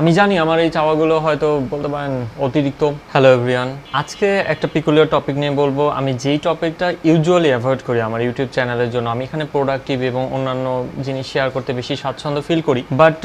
আমি জানি আমার এই চাওয়াগুলো হয়তো বলতে পারেন অতিরিক্ত। হ্যালো এভরিয়ান আজকে একটা পিকুলিয়ার টপিক নিয়ে বলব। আমি যেই টপিকটা ইউজুয়ালি অ্যাভয়েড করি আমার ইউটিউব চ্যানেলের জন্য, আমি এখানে প্রোডাক্টিভ এবং অন্যান্য জিনিস শেয়ার করতে বেশি স্বাচ্ছন্দ্য ফিল করি। বাট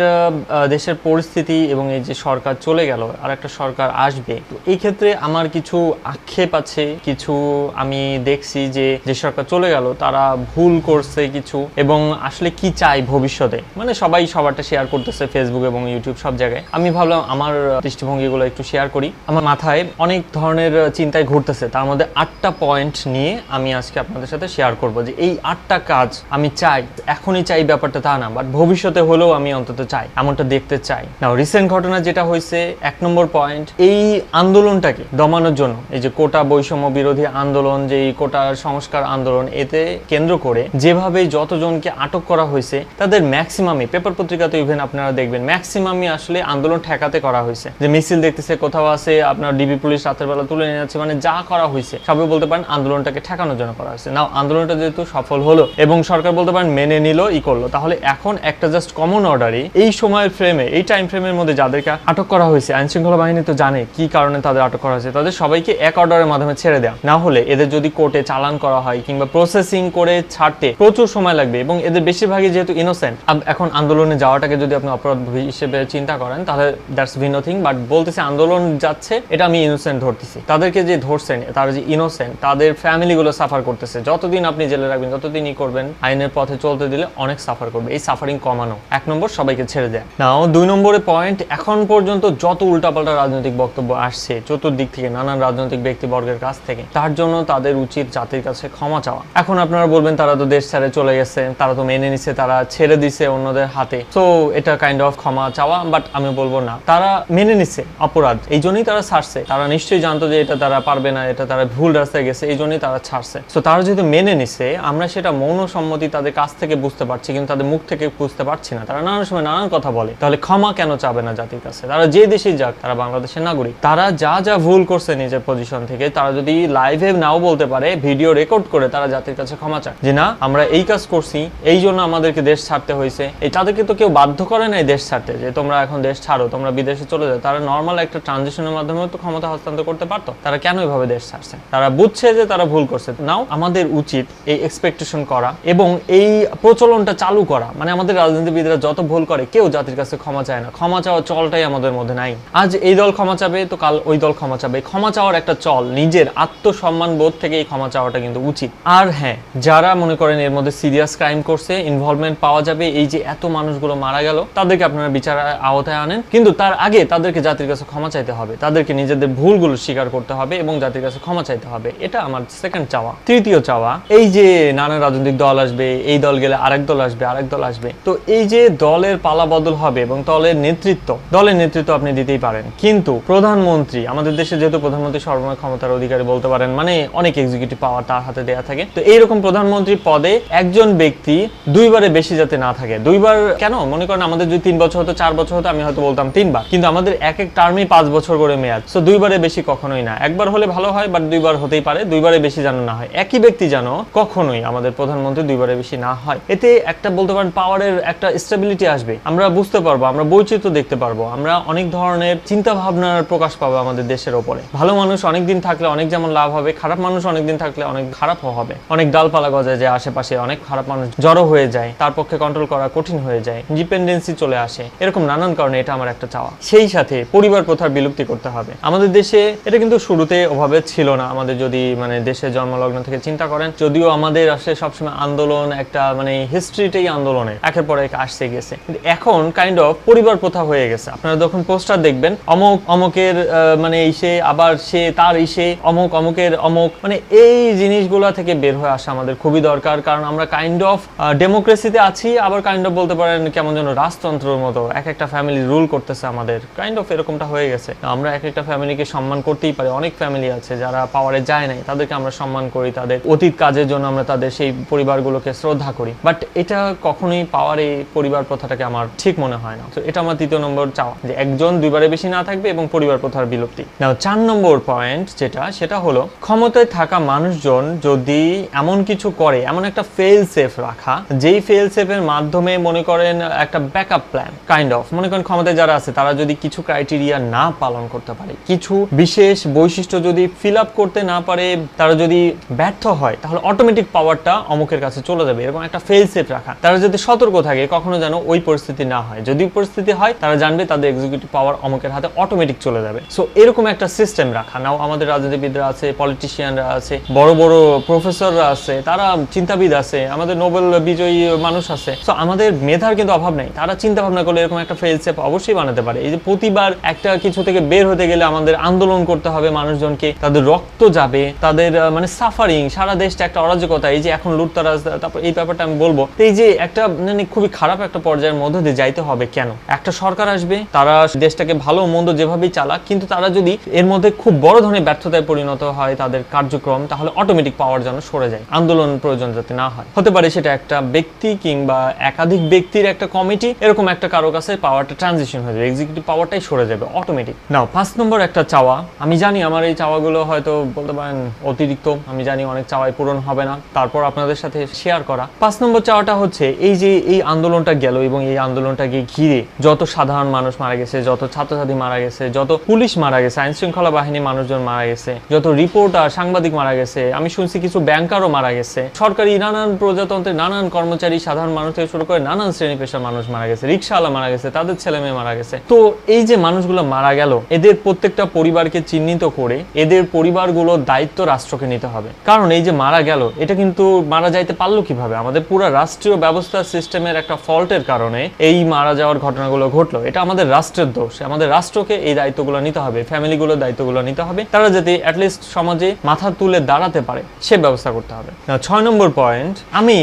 দেশের পরিস্থিতি এবং এই যে সরকার চলে গেল আর একটা সরকার আসবে, তো এই ক্ষেত্রে আমার কিছু আক্ষেপ আছে, কিছু আমি দেখছি যে যে সরকার চলে গেল, তারা ভুল করছে কিছু এবং আসলে কি চাই ভবিষ্যতে? মানে সবাই সবারটা শেয়ার করতেছে ফেসবুক এবং ইউটিউব সব জায়গায়। আমি ভাবলাম আমার দৃষ্টিভঙ্গিগুলো একটু শেয়ার করি। আমার মাথায় অনেক ধরনের চিন্তায় ঘুরতেছে। তার মধ্যে আটটা পয়েন্ট নিয়ে আমি আজকে আপনাদের সাথে শেয়ার করব যে এই আটটা কাজ আমি চাই, এখনই চাই ব্যাপারটা তা না বাট ভবিষ্যতে হলেও আমি অন্তত চাই, এমনটা দেখতে চাই। নাও রিসেন্ট ঘটনা যেটা হয়েছে, এক নম্বর পয়েন্ট এই আন্দোলনটাকে দমানোর জন্য, এই যে কোটা বৈষম্য বিরোধী আন্দোলন, যে এই কোটা সংস্কার আন্দোলন, এতে কেন্দ্র করে যেভাবে যতজনকে আটক করা হয়েছে, তাদের ম্যাক্সিমামই পেপার পত্রিকাতে ইভেন আপনারা দেখবেন ম্যাক্সিমামই আসলে আন্দোলন ঠেকাতে করা হয়েছে। যে মিছিল দেখতেছে, কোথাও আছে, আপনার ডিবি পুলিশ রাতের বেলা তুলে নিয়ে যাচ্ছে মানে যা করা হয়েছে, সবাই বলতে পারেন আন্দোলনটাকে ঠেকানোর জন্য করা হয়েছে। নাও, আন্দোলনটা যেহেতু সফল হলো এবং সরকার বলতে পারেন মেনে নিল, ই করল, তাহলে এখন একটা জাস্ট কমন অর্ডারই এই সময়ের ফ্রেমে এই টাইম ফ্রেমের মধ্যে যাদেরকে আটক করা হয়েছে আইন শৃঙ্খলা বাহিনী তো জানে কি কারণে তাদের আটক করা হয়েছে, তাদের সবাইকে এক অর্ডারের মাধ্যমে ছেড়ে দেওয়া না হলে এদের যদি কোর্টে চালান করা হয় কিংবা প্রসেসিং করে ছাড়তে প্রচুর সময় লাগবে এবং এদের বেশিরভাগই যেহেতু ইনোসেন্ট এখন আন্দোলনে যাওয়াটাকে যদি আপনি অপরাধ হিসেবে চিন্তা করেন তাহলে দ্যাটস ভিন্ন থিং বাট বলতেছে আন্দোলন যাচ্ছে, এটা আমি ইনোসেন্ট ধরতেছি। তাদেরকে যে ধরছেন, তারা যে ইনোসেন্ট তাদের ফ্যামিলিগুলো সাফার করতেছে। যতদিন আপনি জেলে রাখবেন ততদিনই করবেন, আইনের পথে চলতে দিলে অনেক সাফার করবে। এই সাফারিং কমানো। এক নম্বর, সবাইকে ছেড়ে দেয়। নাও দুই নম্বরে পয়েন্ট এখন পর্যন্ত যত উল্টাপাল্টা রাজনৈতিক বক্তব্য আসছে, চতুর্দিক থেকে নানান রাজনৈতিক ব্যক্তিবর্গের কাছ থেকে, তার জন্য তাদের উচিত জাতির কাছে ক্ষমা চাওয়া। এখন আপনারা বলবেন, তারা তো দেশ ছেড়ে চলে গেছে, তারা তো মেনে নিছে, তারা ছেড়ে দিছে অন্যদের হাতে। তো এটা কাইন্ড অফ ক্ষমা চাওয়া বাট আমি বলব না। তারা মেনে নিছে অপরাধ। এই জন্যই তারা ছাড়ছে। তারা নিশ্চয়ই জানতো যে এটা তারা পারবে না, এটা তারা ভুল রাস্তায় গেছে, এই জন্যই তারা ছাড়ছে। তো তারা যেহেতু মেনে নিছে, আমরা সেটা মৌন সম্মতি তাদের কাছ থেকে বুঝতে পারছি, কিন্তু তাদের মুখ থেকে বুঝতে পারছি না। তারা নানান সময় নানান কথা বলে। তাহলে ক্ষমা কেন চাবে না জাতির কাছে? তারা যে দেশেই যাক, তারা বাংলাদেশের নাগরিক। তারা যা যা ভুল করছে নিজের পজিশন থেকে, তারা যদি লাইভে নাও বলতে পারে ভিডিও রেকর্ড করে তারা জাতির কাছে ক্ষমা চায়। যে না, আমরা এই কাজ করছি, এই জন্য আমাদেরকে দেশ ছাড়তে হয়েছে। এই তাদেরকে তো কেউ বাধ্য করে নাই দেশ ছাড়তে, যে তোমরা এখন দেশ ছাড়ো, তোমরা বিদেশে চলে যাও, তারা নর্মাল একটা ট্রানজিশনের মাধ্যমে তো ক্ষমতা হস্তান্তর করতে পারতো। তারা কেন এভাবে দেশ ছাড়ছে? তারা বুঝছে যে তারা ভুল করছে। নাও, আমাদের উচিত এই এক্সপেকটেশন করা এবং এই প্রচলনটা চালু করা। মানে আমাদের রাজনীতিবিদরা যত ভুল করে, কেউ জাতির কাছে ক্ষমা চায় না। ক্ষমা চাওয়ার চলটাই আমাদের মধ্যে নাই। আজ এই দল ক্ষমা চাবে, তো কাল ওই দল ক্ষমা চাবে। ক্ষমা চাওয়ার একটা চল, নিজের আত্মসম্মান বোধ থেকে এই ক্ষমা চাওয়াটা কিন্তু উচিত। আর হ্যাঁ যারা মনে করেন এর মধ্যে সিরিয়াস ক্রাইম করছে ইনভলভমেন্ট পাওয়া যাবে, এই যে এত মানুষগুলো মারা গেল, তাদেরকে আপনারা বিচার আওতায় আনেন, কিন্তু তার আগে তাদেরকে জাতির কাছে ক্ষমা চাইতে হবে। তাদেরকে নিজেদের ভুলগুলো স্বীকার করতে হবে এবং জাতির কাছে ক্ষমা চাইতে হবে। এটা আমার সেকেন্ড চাওয়া। তৃতীয় চাওয়া, এই যে নানা রাজনৈতিক দল আসবে, এই দল গেলে আরেক দল আসবে, আরেক দল আসবে। তো এই যে দলের পালা বদল হবে এবং দলের নেতৃত্ব দলের নেতৃত্ব আপনি দিতেই পারেন। কিন্তু প্রধানমন্ত্রী, আমাদের দেশে যেহেতু প্রধানমন্ত্রী সর্বময় ক্ষমতার অধিকারী বলতে পারেন মানে অনেক এক্সিকিউটিভ পাওয়ার তার হাতে দেয়া থাকে। তো এইরকম প্রধানমন্ত্রী পদে একজন ব্যক্তি দুইবারে বেশি যাতে না থাকে। দুইবার কেন? মনে করেন আমাদের যদি তিন বছর হতো, চার বছর হতো, আমি হয়তো বলতাম তিনবার। কিন্তু আমাদের এক এক টার্মে পাঁচ বছর করে মেয়াদ। তো দুইবারে বেশি কখনোই না। একবার হলে ভালো হয় বাট দুইবার হতেই পারে। দুইবারে বেশি যেন না হয়। একই ব্যক্তি যেন কখনোই আমাদের প্রধানমন্ত্রী দুইবারে বেশি না হয়। এতে একটা বলতে পারেন পাওয়ারের একটা স্টেবিলিটি আসবে। আমরা বুঝতে পারব, আমরা বৈচিত্র্য দেখতে পারব। আমরা অনেক ধরনের চিন্তা ভাবনার প্রকাশ পাবো আমাদের দেশের ওপরে। ভালো মানুষ অনেক দিন থাকলে অনেক যেমন লাভ হবে, খারাপ মানুষ অনেক দিন থাকলে অনেক খারাপও হবে। অনেক ডালপালা গজায় যায় আশেপাশে অনেক খারাপ মানুষ জড়ো হয়ে যায়, তার পক্ষে কন্ট্রোল করা কঠিন হয়ে যায় ডিপেন্ডেন্সি চলে আসে। এরকম নানান কারণে এটা আমার একটা চাওয়া। সেই সাথে পরিবার প্রথার বিলুপ্তি করতে হবে। আমাদের দেশে এটা কিন্তু শুরুতে ওভাবে ছিল না। আমাদের যদি মানে দেশে জন্মলগ্ন থেকে চিন্তা করেন, যদিও আমাদের আসলে সবসময় আন্দোলন, একটা মানে হিস্ট্রিটাই আন্দোলনের। একের পর এক আসছে, গেছে। কিন্তু এখন কাইন্ড অফ পরিবার প্রথা হয়ে গেছে। আপনারা যখন পোস্টার দেখবেন, অমুক, অমুকের মানে ইসে, আবার সে, তার ইসে, অমুক, অমুকের, অমুক মানে এই জিনিসগুলো থেকে বের হয়ে আসা আমাদের খুবই দরকার। কারণ আমরা কাইন্ড অফ ডেমোক্রেসিতে আছি, আবার কাইন্ড অফ বলতে পারেন কেমন যেন রাজতন্ত্রের মতো, এক একটা ফ্যামিলি রুল করতেছে আমাদের। কাইন্ড অফ এরকমটা হয়ে গেছে। আমরা এক একটা ফ্যামিলিকে সম্মান করতেই পারি। অনেক ফ্যামিলি আছে যারা পাওয়ারে যায় নাই, তাদেরকে আমরা সম্মান করি, তাদের অতীত কাজের জন্য আমরা তাদের সেই পরিবারগুলোকে শ্রদ্ধা করি। বাট এটা কখনোই পাওয়ার পরিবার প্রথাটাকে আমার ঠিক মনে হয় না। তো এটা আমার তৃতীয় নম্বর চাওয়া, যে একজন দুইবারে বেশি না থাকবে এবং পরিবার প্রথার বিলুপ্তি। নাও চার নম্বর পয়েন্ট যেটা, সেটা হলো ক্ষমতায় থাকা মানুষজন যদি এমন কিছু করে, এমন একটা ফেল সেফ রাখা, যেই ফেল সেফের মাধ্যমে মনে করেন একটা ব্যাকআপ প্ল্যান কাইন্ড অফ মনে করেন ক্ষমতায় যারা আছে, তারা যদি কিছু ক্রাইটেরিয়া না পালন করতে পারে, কিছু বিশেষ বৈশিষ্ট্য যদি ফিল আপ করতে না পারে, তারা যদি ব্যর্থ হয়, তাহলে অটোমেটিক পাওয়ারটা অমুকের কাছে চলে যাবে এরকম একটা ফেল সেট রাখা। তারা যদি সতর্ক থাকে, কখনো যেন ওই পরিস্থিতি না হয়। যদি পরিস্থিতি হয়, তারা জানবে তাদের এক্সিকিউটিভ পাওয়ার অমুকের হাতে অটোমেটিক চলে যাবে। সো এরকম একটা সিস্টেম রাখা। নাও আমাদের রাজনীতিবিদরা আছে পলিটিশিয়ানরা আছে, বড় বড় প্রফেসররা আছে, তারা চিন্তাবিদ আছে, আমাদের নোবেল বিজয়ী মানুষ আছে। সো আমাদের মেধার কিন্তু অভাব নেই। তারা চিন্তা ভাবনা করলে এরকম একটা ফেল সেপ অবশ্যই বানাতে পারে। এই যে প্রতিবার একটা কিছু থেকে বের হতে গেলে আমাদের আন্দোলন করতে হবে মানুষজনকে, তাদের রক্ত যাবে, তাদের মানে সাফারিং সারা দেশটা একটা অরাজকতা, এই যে এখন লুটতারাজ, তারপর এই ব্যাপারটা আমি বলব। এই যে একটা মানে খুবই খারাপ একটা পর্যায়ের মধ্যে দিয়ে যাইতে হবে কেন? একটা সরকার আসবে, তারা দেশটাকে ভালো মন্দ যেভাবেই চালাক, কিন্তু তারা যদি এর মধ্যে খুব বড় ধরনের ব্যর্থতায় পরিণত হয় তাদের কার্যক্রম, তাহলে অটোমেটিক পাওয়ার যেন সরে যায়, আন্দোলন প্রয়োজন যাতে না হয়। হতে পারে সেটা একটা ব্যক্তি কিংবা একাধিক ব্যক্তির একটা কমিটি এরকম একটা কারও কাছে পাওয়ারটা ট্রানজিশন হয়ে যাবে এক্সিকিউটিভ পাওয়ারটাই সরে যাবে অটোমেটিক নাও পাঁচ নম্বর একটা চাওয়া আমি জানি আমার এই চাওয়াগুলো হয়তো বলতে পারেন অতিরিক্ত আমি জানি অনেক চাওয়াই পূরণ হবে না তারপর আপনাদের সাথে শেয়ার করা। পাঁচ নম্বর চাওয়াটা হচ্ছে এই যে এই আন্দোলনটা গেল এবং এই আন্দোলনটাকে ঘিরে যত সাধারণ মানুষ মারা গেছে যত ছাত্রছাত্রী মারা গেছে যত পুলিশ মারা গেছে আইন শৃঙ্খলা বাহিনী মানুষজন মারা গেছে যত রিপোর্টার সাংবাদিক মারা গেছে আমি শুনছি কিছু ব্যাংকারও মারা গেছে সরকারি নানান প্রজাতন্ত্রের নানান কর্মচারী সাধারণ মানুষ থেকে শুরু করে নানান শ্রেণি পেশার মানুষ মারা গেছে রিক্সাওয়ালা মারা গেছে তাদের ছেলে মেয়ে মারা গেছে। তো এই যে মানুষগুলো মারা গেল, এদের প্রত্যেকটা পরিবারকে চিহ্নিত করে এদের পরিবারগুলোর দায়িত্ব রাষ্ট্রকে নিতে হবে। কারণ এই যে মারা গেল, এটা কিন্তু মারা যাইতে পারল কীভাবে? আমাদের পুরো রাষ্ট্রীয় ব্যবস্থা সিস্টেমের একটা ফল্টের কারণে এই মারা যাওয়ার ঘটনাগুলো ঘটলো। এটা আমাদের রাষ্ট্রের দোষ। আমাদের রাষ্ট্রকে এই দায়িত্বগুলো নিতে হবে ফ্যামিলিগুলোর দায়িত্বগুলো নিতে হবে। তারা যাতে অ্যাটলিস্ট সমাজে মাথা তুলে দাঁড়াতে পারে, সে ব্যবস্থা করতে হবে। ছয় নম্বর পয়েন্ট আমি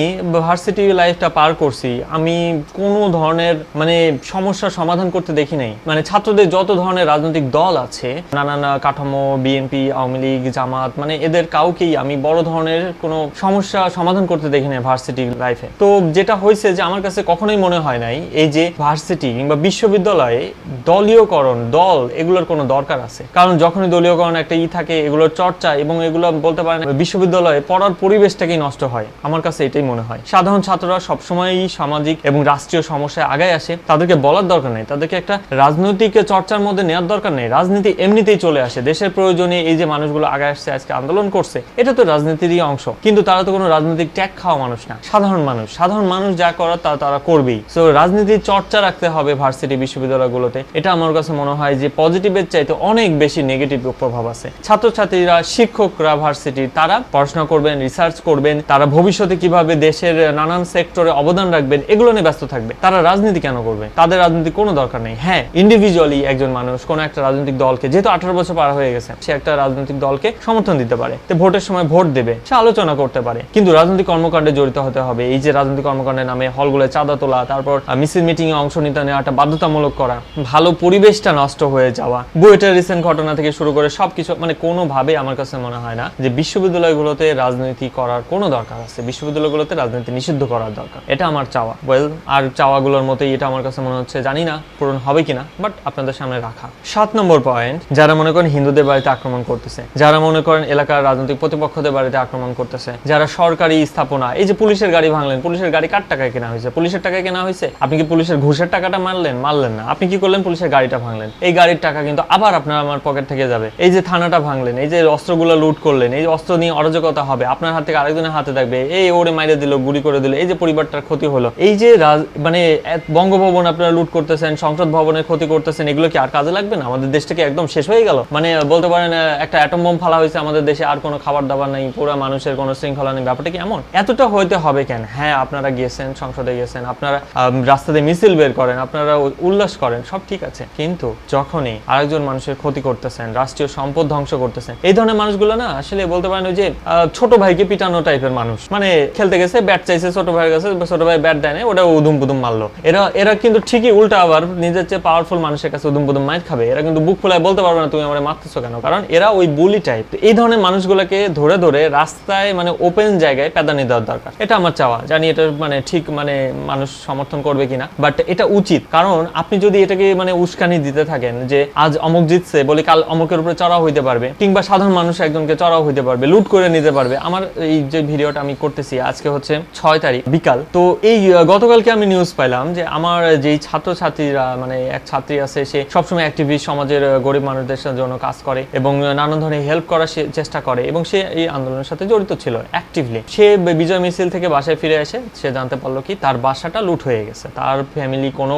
ভার্সিটি লাইফটা পার করছি। আমি কোনো ধরনের মানে সমস্যার সমাধান করতে দেখি নাই। মানে ছাত্রদের যত ধরনের রাজনৈতিক দল আছে নানান কাঠামো বিএনপি আওয়ামী লীগ, জামাত মানে এদের কাউকেই আমি বড় ধরনের কোনো সমস্যা সমাধান করতে দেখি নাই ভার্সিটি লাইফে। তো যেটা হয়েছে যে আমার কাছে কখনোই মনে হয় নাই, এই যে ভার্সিটি কিংবা বিশ্ববিদ্যালয়ে দলীয়করণ, দল, এগুলোর কোনো দরকার আছে। কারণ যখনই দলীয়করণ একটা ই থাকে, এগুলোর চর্চা এবং এগুলো বলতে পারেন বিশ্ববিদ্যালয়ে পড়ার পরিবেশটাকেই নষ্ট হয়। আমার কাছে এটাই মনে হয়। সাধারণ ছাত্ররা সবসময়ই সামাজিক এবং রাষ্ট্রীয় সমস্যায় আগায় আসে, তাদেরকে বলার দরকার নেই। তাদেরকে একটা রাজনৈতিক চর্চার মধ্যে নেওয়ার দরকার নেই। রাজনীতি এমনিতেই চলে আসে। দেশের প্রয়োজনে এই যে মানুষগুলো আগায় আসছে, আজকে আন্দোলন করছে, এটা তো রাজনীতিরই অংশ। কিন্তু তারা তো কোনো রাজনৈতিক ট্যাগ খাওয়া মানুষ না। সাধারণ মানুষ। সাধারণ মানুষ যা করার তা তারা করবেই। সো রাজনীতির চর্চা রাখতে হবে ভার্সিটি বিশ্ববিদ্যালয়গুলোতে। এটা আমার কাছে মনে হয় যে পজিটিভের চাইতে অনেক বেশি নেগেটিভ প্রভাব আছে। ছাত্রছাত্রীরা, শিক্ষকরা ভার্সিটি তারা পড়াশোনা করবেন রিসার্চ করবেন, তারা ভবিষ্যতে কীভাবে দেশের নানান সেক্টরে অবদান রাখবেন, এগুলো নিয়ে ব্যস্ত থাকবে। তারা রাজনীতি কেন করবে? তাদের রাজনীতি কোনো দরকার নেই। হ্যাঁ ইন্ডিভিজুয়ালি একজন মানুষ কোনো একটা রাজনৈতিক দলকে, যেহেতু আঠারো বছর পার হয়ে গেছে, সে একটা রাজনৈতিক দলকে সমর্থন দিতে পারে। তো ভোটের সময় ভোট দেবে, সে আলোচনা করতে পারে। কিন্তু রাজনৈতিক কর্মকাণ্ডে জড়িত হতে হবে। এই যে রাজনৈতিক কর্মকাণ্ডের নামে হলগুলোয় চাঁদা তোলা, তারপর মিছিল মিটিং এ অংশ নিতে নেওয়াটা বাধ্যতামূলক করা, ভালো পরিবেশটা নষ্ট হয়ে যাওয়া বুয়েটের রিসেন্ট ঘটনা থেকে শুরু করে সবকিছু মানে কোনোভাবেই আমার কাছে মনে হয় না যে বিশ্ববিদ্যালয়গুলোতে রাজনীতি করার কোনো দরকার আছে। বিশ্ববিদ্যালয়গুলোতে রাজনীতি নিষিদ্ধ করার দরকার। এটা আমার চাওয়া। ওয়েল আর চাওয়াগুলোর মতোই এটা আমার কাছে মনে হচ্ছে। জানি না পূরণ হবে কিনা বাট আপনাদের সামনে রাখা। সাত নম্বর পয়েন্ট যারা মনে করেন হিন্দুদের বাড়িতে আক্রমণ করতেছে, যারা মনে করেন এলাকার রাজনৈতিক প্রতিপক্ষদের বাড়িতে আক্রমণ করতেছে, যারা সরকারি স্থাপনা, এই যে পুলিশের গাড়ি ভাঙলেন, পুলিশের গাড়ি কার টাকায় কেনা হয়েছে? পুলিশের টাকায় কেনা হয়েছে? আপনি কি পুলিশের ঘুষের টাকাটা মারলেন? মারলেন না। আপনি কি করলেন? পুলিশের গাড়িটা ভাঙলেন। এই গাড়ির টাকা কিন্তু আবার আপনার আমার পকেট থেকে যাবে। এই যে থানাটা ভাঙলেন, এই যে অস্ত্রগুলো লুট করলেন, এই অস্ত্র নিয়ে অরাজকতা হবে, আপনার হাত থেকে আরেকজনের হাতে থাকবে, এই ওরে মাইরে দিল, গুলি করে দিল, এই যে পরিবারটার ক্ষতি হলো, এই যে মানে বঙ্গভবন আপনারা লুট করতেছেন সংসদ ভবনের ক্ষতি করতেছেন, এগুলো কি আর কাজে লাগবে না? আমাদের দেশটাকে একদম শেষ হয়ে গেল? মানে বলতে পারেন একটা অ্যাটম বোম ফালা হয়েছে, আমাদের দেশে আর কোনো খাবার দাবার নেই, পুরো মানুষের কোনো শৃঙ্খলা নেই। ব্যাপারটা কি এমন? এতটা হইতে হবে কেন? হ্যাঁ আপনারা গিয়েছেন, সংসদে গেছেন আপনারা রাস্তাতে মিছিল বের করেন, আপনারা উল্লাস করেন, সব ঠিক আছে। কিন্তু যখনই আরেকজন মানুষের ক্ষতি করতেছেন, রাষ্ট্রীয় সম্পদ ধ্বংস করতেছেন, এই ধরনের মানুষগুলো না, আসলে বলতে পারেন ওই যে ছোট ভাইকে পিটানো টাইপের মানুষ। মানে খেলতে গেছে ব্যাট চাইছে, ছোট ভাইয়ের কাছে, ছোট ভাই ব্যাট দেয় ওটা উদুম পুদুম মারলো। এরা এরা কিন্তু ঠিকই উল্টা আবার নিজের চেয়ে পাওয়ারফুল মানুষের কাছে উদুম পুদুম মাইর খাবে, এরা কিন্তু বুক ফুলায় বলতে পারবে না তুমি আমার মারতেছো কেন। কারণ এরা ওই বুলি টাইপ এই ধরনের মানুষগুলোকে ধরে ধরে রাস্তায় মানে ওপেন জায়গায় প্যাদানি দেওয়ার দরকার। এটা আমার চাওয়া। জানি এটা মানে ঠিক মানে মানুষ সমর্থন করবে কিনা। বাট এটা উচিত। কারণ আপনি যদি এটাকে মানে উস্কানি দিতে থাকেন যে আজ অমুক জিতছে, বলে কাল অমুকের উপরে চড়াও হইতে পারবে। কিংবা সাধারণ মানুষ একজনকে চড়াও হইতে পারবে, লুট করে নিতে পারবে। আমার এই যে ভিডিওটা আমি করতেছি, আজকে হচ্ছে ছয় তারিখ, বিকাল। তো এই গতকালকে আমি নিউজ পাইলাম যে আমার যেই ছাত্রছাত্রী ছাত্রীরা মানে এক ছাত্রী আছে, সে সবসময় অ্যাক্টিভিস্ট সমাজের গরিব মানুষদের জন্য কাজ করে এবং নানান ধরনের হেল্প করার চেষ্টা করে এবং সে এই আন্দোলনের সাথে জড়িত ছিল অ্যাক্টিভলি সে বিজয় মিছিল থেকে বাসায় ফিরে এসে সে জানতে পারল কি তার বাসাটা লুট হয়ে গেছে। তার ফ্যামিলি কোনো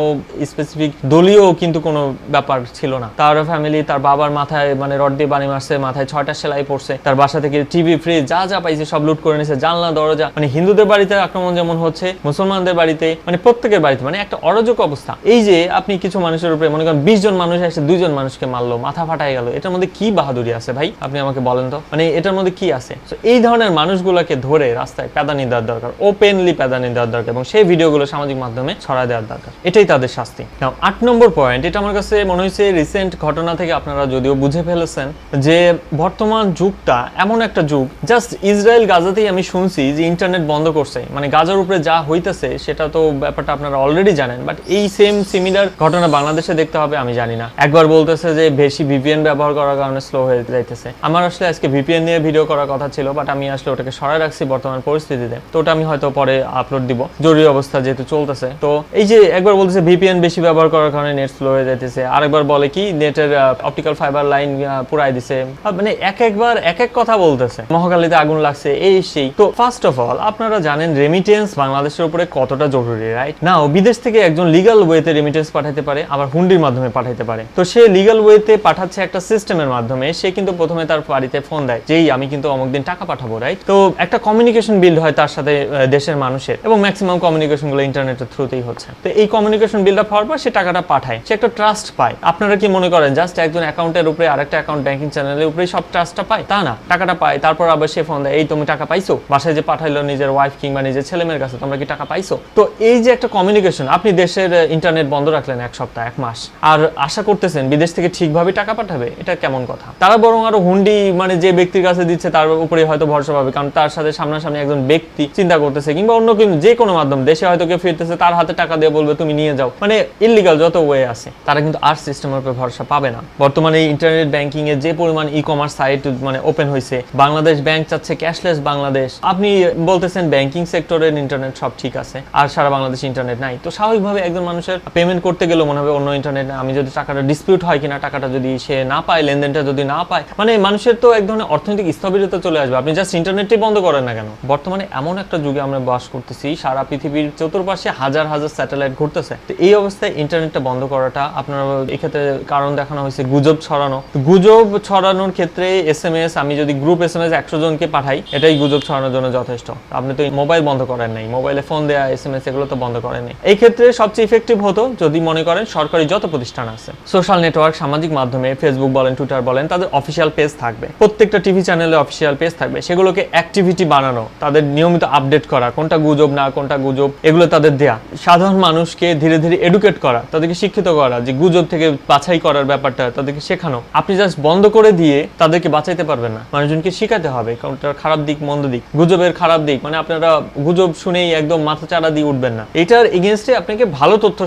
স্পেসিফিক দলীয় কিন্তু কোনো ব্যাপার ছিল না। তার ফ্যামিলি তার বাবার মাথায় মানে রড দিয়ে বানি মারছে, মাথায় ছয়টা সেলাই পড়ছে তার বাসা থেকে টিভি ফ্রিজ যা যা পাইছে সব লুট করে নিয়েছে, জানলা, দরজা মানে হিন্দুদের বাড়িতে আক্রমণ যেমন হচ্ছে, মুসলমানদের বাড়িতে মানে প্রত্যেকের বাড়িতে মানে একটা অরাজক অবস্থা। এই যে আপনি কিছু মানুষের উপরে, মনে করেন বিশ জন মানুষ এসে দুইজন মানুষকে মারলো, মাথা ফাটাই গেল, এটার মধ্যে কি বাহাদুরি আছে ভাই? আপনি আমাকে বলেন তো। মানে এটার মধ্যে কি আছে? এই ধরনের মানুষগুলোকে ধরে রাস্তায় প্যাদানি দেওয়ার দরকার ওপেনলি প্যাদানি দেওয়ার দরকার, এবং সেই ভিডিওগুলো সামাজিক মাধ্যমে ছড়া দেওয়ার দরকার। এটাই তাদের শাস্তি। আট নম্বর পয়েন্ট এটা আমার কাছে মনে হয়েছে রিসেন্ট ঘটনা থেকে আপনারা যদিও বুঝে ফেলেছেন, যে বর্তমান যুগটা এমন একটা যুগ জাস্ট ইসরায়েল গাজাতেই আমি শুনছি যে ইন্টারনেট বন্ধ করছে। মানে গাজার উপরে যা হইতেছে, সেটা তো ব্যাপারটা আপনারা অলরেডি জানেন বাট এই সেম সিমিলার ঘটনা বাংলাদেশে দেখতে হবে, আমি জানি না। একবার বলতেছে যে বেশি ভিপিএন ব্যবহার করার কারণে স্লো হয়ে যাইতেছে। আমার আসলে আজকে ভিপিএন নিয়ে ভিডিও করার কথা ছিল বাট আমি আসলে ওটাকে সরাই রাখছি বর্তমান পরিস্থিতিতে। তো ওটা আমি হয়তো পরে আপলোড দিব। জরুরি অবস্থা যেহেতু চলতেছে। তো এই যে একবার বলতেছে ভিপিএন বেশি ব্যবহার করার কারণে নেট স্লো হয়ে যাইতেছে। আরেকবার বলে কি নেটের অপটিক্যাল ফাইবার লাইন পুরাই দিছে। মানে এক একবার এক এক কথা বলতেছে। মহাকালীতে আগুন লাগছে, এই সেই। তো ফার্স্ট অফ অল আপনারা জানেন রেমিটেন্স বাংলাদেশের উপরে কতটা জরুরি রাইট নাও বিদেশ থেকে একজন লিগাল ওয়েতে রেমিটেন্স পাঠাতে পারে, আবার হুন্ডির মাধ্যমে পাঠাতে পারে। তো সে লিগাল ওয়েতে পাঠাচ্ছে একটা সিস্টেমের মাধ্যমে, সে কিন্তু প্রথমে তার বাড়িতে ফোন দেয়, যেই আমি কিন্তু অমুক দিন টাকা পাঠাবো রাইট তো একটা কমিউনিকেশন বিল্ড হয় তার সাথে দেশের মানুষের, এবং ম্যাক্সিমাম কমিউনিকেশনগুলো ইন্টারনেটের থ্রুতেই হচ্ছে। তো এই কমিউনিকেশন বিল্ড আপ হওয়ার পর সে টাকাটা পাঠায়, সে একটা ট্রাস্ট পায়। আপনারা কি মনে করেন জাস্ট একজন অ্যাকাউন্টের উপরে আরেকটা অ্যাকাউন্ট ব্যাংকিং চ্যানেলের উপরে সব ট্রাস্টটা পায়? তা না, টাকাটা পায়, তারপর আবার সে ফোন দেয়, এই তুমি টাকা পাইছো? বাসায় যে পাঠাইলো নিজের ওয়াইফ কিংবা নিজের ছেলে মেয়ের কাছে, তোমরা কি টাকা পাইছো? তো এই যে একটা কমিউনিকেশন আপনি দেশের ইন্টারনেট বন্ধ রাখলেন এক সপ্তাহ, এক মাস। আর আশা করতেছেন বিদেশ থেকে ঠিকভাবে টাকা পাঠাবে? এটা কেমন কথা? তারা বরং আরও হুন্ডি মানে যে ব্যক্তির কাছে দিচ্ছে তার উপরে হয়তো ভরসা পাবে, কারণ তার সাথে সামনাসামনি একজন ব্যক্তি চিন্তা করতেছে, কিংবা অন্য কিন্তু যে কোনো মাধ্যম, দেশে হয়তো কেউ ফিরতেছে, তার হাতে টাকা দিয়ে বলবে, তুমি নিয়ে যাও। মানে ইলিগাল যত ওয়ে আছে, তারা কিন্তু আর সিস্টেমের উপরে ভরসা পাবে না। বর্তমানে ইন্টারনেট ব্যাংকিং এর যে পরিমাণ ই কমার্স সাইট মানে ওপেন হয়েছে বাংলাদেশ ব্যাংক চাচ্ছে ক্যাশলেস বাংলাদেশ। আপনি বলতেছেন ব্যাংকিং সেক্টরের ইন্টারনেট সব ঠিক আছে, আর সারা বাংলাদেশ ইন্টারনেট নাই। তো স্বাভাবিকভাবে একজন মানুষের পেমেন্ট করতে গেলে মনে হবে অন্য ইন্টারনেট আমি যদি টাকাটা ডিসপিউট হয় কিনা, টাকাটা যদি সে না পায়, লেনদেনটা যদি না পায় মানে মানুষের তো এক ধরনের অর্থনৈতিক স্থবিরতা চলে আসবে। আপনি জাস্ট ইন্টারনেটই বন্ধ করেন না কেন? বর্তমানে এমন একটা যুগে আমরা বাস করতেছি, সারা পৃথিবীর চতুর্পাশে হাজার হাজার স্যাটেলাইট ঘুরতেছে। তো এই অবস্থায় ইন্টারনেটটা বন্ধ করাটা আপনার এক্ষেত্রে কারণ দেখানো হয়েছে, গুজব ছড়ানো। গুজব ছড়ানোর ক্ষেত্রে এস এম এস আমি যদি গ্রুপ এস এম এস একশো জনকে পাঠাই, এটাই গুজব ছড়ানোর জন্য যথেষ্ট। আপনি তো মোবাইল বন্ধ করেন নাই মোবাইলে ফোন দেয়া এস এম এস এগুলো তো বন্ধ করেন নাই। এই ক্ষেত্রে সবচেয়ে ইফেক্টিভ হতো যদি মনে করেন, সরকারি যত প্রতিষ্ঠান আছে সোশ্যাল নেটওয়ার্ক সামাজিক মাধ্যমে ফেসবুক বলেন টুইটার বলেন, তাদের অফিসিয়াল পেজ থাকবে। প্রত্যেকটা টিভি চ্যানেলে অফিসিয়াল পেজ থাকবে। সেগুলোকে অ্যাক্টিভিটি বানানো, তাদের নিয়মিত আপডেট করা, কোনটা গুজব না, কোনটা গুজব, এগুলো তাদের দেয়া। সাধারণ মানুষকে ধীরে ধীরে এডুকেট করা, তাদেরকে শিক্ষিত করা, যে গুজব থেকে বাছাই করার ব্যাপারটা তাদেরকে শেখানো। আপনি জাস্ট বন্ধ করে দিয়ে তাদেরকে বাঁচাইতে পারবেন না। মানুষজনকে শিখাতে হবে কোনটার খারাপ দিক, মন্দ দিক। গুজবের খারাপ দিক মানে আপনারা গুজব শুনেই একদম মাথা চারা দিয়ে উঠবেন না। এটার এগেনস্টে আপনাকে ভালো তথ্য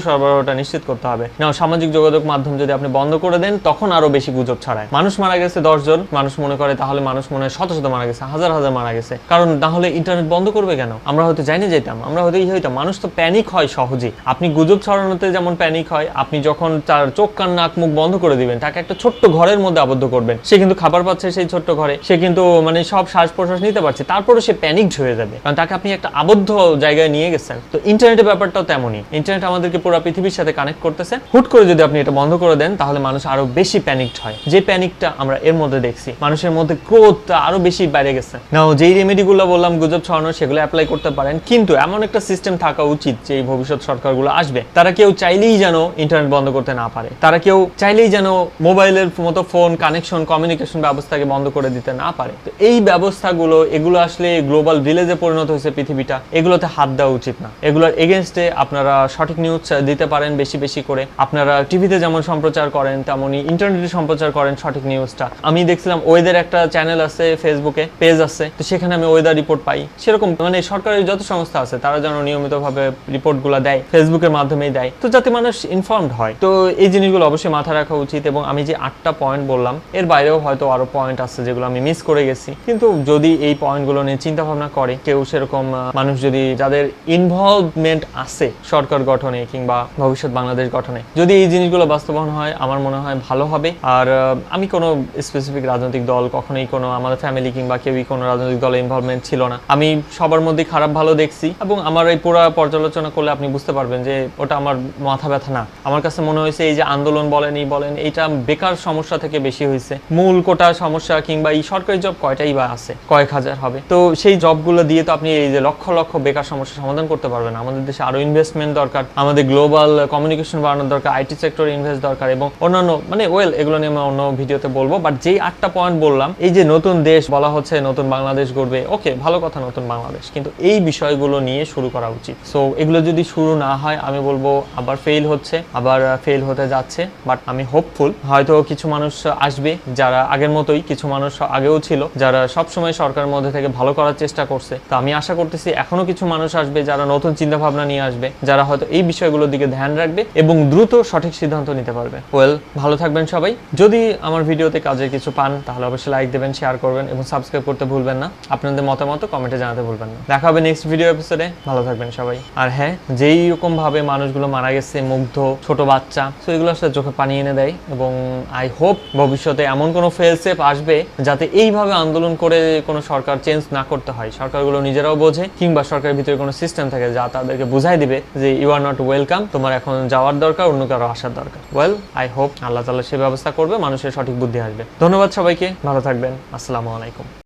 সরবরাহটা নিশ্চিত করতে হবে। না সামাজিক যোগাযোগ মাধ্যম যদি আপনি বন্ধ করে দেন, তখন আরও বেশি গুজব ছড়ায়। মানুষ মারা গেছে দশজন মানুষ মনে করে তাহলে মানুষ মনে হয় শত শত মারা গেছে, হাজার হাজার মারা গেছে। কারণ না হলে ইন্টারনেট বন্ধ করবে কেন? আমরা হয়তো জানি যেতাম, আমরা হয়তো এই হইতাম, মানুষ তো প্যানিক হয় সহজেই। আপনি গুজব ছড়ানোতে যেমন প্যানিক হয়, আপনি যখন তার চোখ, কান, নাক, মুখ বন্ধ করে দিবেন, তাকে একটা ছোট্ট ঘরের মধ্যে আবদ্ধ করবেন। সে কিন্তু খাবার পাচ্ছে সেই ছোট্ট ঘরে, সে কিন্তু মানে সব শ্বাস প্রশ্বাস নিতে পারছে তারপরে সে প্যানিকড হয়ে যাবে। কারণ তাকে আপনি একটা আবদ্ধ জায়গায় নিয়ে গেছেন। তো ইন্টারনেটের ব্যাপারটাও তেমনই। ইন্টারনেট আমাদেরকে পুরো পৃথিবীর সাথে কানেক্ট করতেছে, হুট করে যদি আপনি এটা বন্ধ করে দেন, তাহলে মানুষ আরও বেশি প্যানিকড হয়। যে প্যানিকটা আমরা এর মধ্যে দেখছি, মানুষের মধ্যে ক্রোধটা আরও বেশি বেড়ে গেছে। নাও যেই রেমেডিগুলো বললাম, গুজব ছড়ানো, সেগুলো অ্যাপ্লাই করতে পারেন, কিন্তু এমন একটা সিস্টেম থাকা উচিত যে এই ভবিষ্যৎ সরকারগুলো আসবে। তারা কেউ চাইলেই যেন ইন্টারনেট বন্ধ করতে না পারে। তারা কেউ চাইলেই যেন মোবাইলের মতো ফোন কানেকশন কমিউনিকেশন ব্যবস্থাকে বন্ধ করে দিতে না পারে। তো এই ব্যবস্থাগুলো, এগুলো আসলে গ্লোবাল ভিলেজে পরিণত হয়েছে পৃথিবীটা, এগুলোতে হাত দেওয়া উচিত না। এগুলোর এগেনস্টে আপনারা সঠিক নিউজ দিতে পারেন বেশি বেশি করে। আপনারা টিভিতে যেমন সম্প্রচার করেন, তেমনই ইন্টারনেটে সম্প্রচার করেন সঠিক নিউজটা। আমি দেখছিলাম ওয়েদার একটা চ্যানেল আছে ফেসবুকে পেজ আছে, তো সেখানে আমি ওয়েদার রিপোর্ট পাই। সেরকম মানে সরকারি যত সংস্থা আছে, তারা যেন নিয়মিতভাবে রিপোর্টগুলো দেয় ফেসবুকের মাধ্যমেই দেয়। তো যাতে মানুষ ইনফর্মড হয়, তো এই জিনিসগুলো অবশ্যই মাথায় রাখা উচিত এবং আমি যে আটটা পয়েন্ট বললাম, এর বাইরেও হয়তো আরও পয়েন্ট আছে যেগুলো আমি মিস করে গেছি। কিন্তু যদি এই পয়েন্টগুলো নিয়ে চিন্তা ভাবনা করে, কেউ সেরকম মানুষ যদি যাদের ইনভলভমেন্ট আছে সরকার গঠনে কিংবা ভবিষ্যৎ বাংলাদেশ গঠনে। যদি এই জিনিসগুলো বাস্তবায়ন হয়, আমার মনে হয় ভালো হবে। আর আমি কোনো স্পেসিফিক রাজনৈতিক দল কখনোই কোনো আমাদের ফ্যামিলি কিংবা কেউই কোনো রাজনৈতিক দলে ইনভলভমেন্ট ছিল না। আমি সবার মধ্যে খারাপ ভালো দেখছি এবং আমার এই পুরো পর্যালোচনা করলে আপনি বুঝতে পারবেন যে ওটা আমার মাথা ব্যথা না। আমার কাছে মনে হয়েছে এই যে আন্দোলন বলেন, এই বলেন এটা বেকার সমস্যা থেকে বেশি হয়েছে। মূল কোটা সমস্যা কিংবা এই সরকারি জব কয়টাই বা আছে? কয়েক হাজার হবে। তো সেই জবগুলো দিয়ে তো আপনি এই যে লক্ষ লক্ষ বেকার সমস্যা সমাধান করতে পারবেন আমাদের দেশে আরও ইনভেস্টমেন্ট দরকার। আমাদের গ্লোবাল কমিউনিকেশন বাড়ানোর দরকার আইটি সেক্টরে ইনভেস্ট দরকার এবং অন্যান্য মানে ওয়েল এগুলো নিয়ে আমি অন্য ভিডিওতে বলব। বাট যেই আটটা পয়েন্ট বললাম, এই যে নতুন দেশ বলা হচ্ছে, নতুন বাংলাদেশ গড়বে ওকে ভালো কথা নতুন বাংলাদেশ। কিন্তু এই বিষয়গুলো নিয়ে শুরু করা উচিত। সো এগুলো যদি শুরু না হয়, আমি বলব আবার ফেল হচ্ছে, আবার ফেল হতে যাচ্ছে। বাট আমি হোপফুল হয়তো কিছু মানুষ আসবে যারা আগের মতোই, কিছু মানুষ আগেও ছিল, যারা সবসময় সরকারের মধ্যে থেকে ভালো করার চেষ্টা করছে। তো আমি আশা করতেছি এখনও কিছু মানুষ আসবে যারা নতুন চিন্তা ভাবনা নিয়ে আসবে, যারা হয়তো এই বিষয়গুলোর দিকে ধ্যান রাখবে এবং দ্রুত সঠিক সিদ্ধান্ত নিতে পারবে। ওয়েল ভালো থাকবেন সবাই। যদি আমার ভিডিওতে কাজের কিছু পান, তাহলে অবশ্যই লাইক দেবেন শেয়ার করবেন এবং সাবস্ক্রাইব করতে ভুলবেন না। আপনাদের মতামত কমেন্টে জানাতে ভুলবেন না। দেখা হবে নেক্সট ভিডিও এপিসোডে ভালো থাকবেন সবাই। আর হ্যাঁ যেই রকম ভাবে মানুষগুলো মারা গেছে, মুগ্ধ, ছোট বাচ্চা, তো এগুলো আসলে চোখে পানি এনে দেয় এবং আই হোপ ভবিষ্যতে এমন কোনো ফেল সেফ আসবে যাতে এইভাবে আন্দোলন করে কোনো সরকার চেঞ্জ না করতে হয়। সরকারগুলো নিজেরাও বোঝে, কিংবা সরকারের ভিতরে কোনো সিস্টেম থাকে যা তাদেরকে বুঝাই দিবে যে ইউ আর নট ওয়েলকাম তোমার এখন যাওয়ার দরকার, অন্য কারও আসার দরকার। ওয়েল আই হোপ আল্লাহ তালা সে ব্যবস্থা করবে, মানুষের সঠিক বুদ্ধি আসবে। ধন্যবাদ সবাইকে, ভালো থাকবেন। আসসালামু আলাইকুম।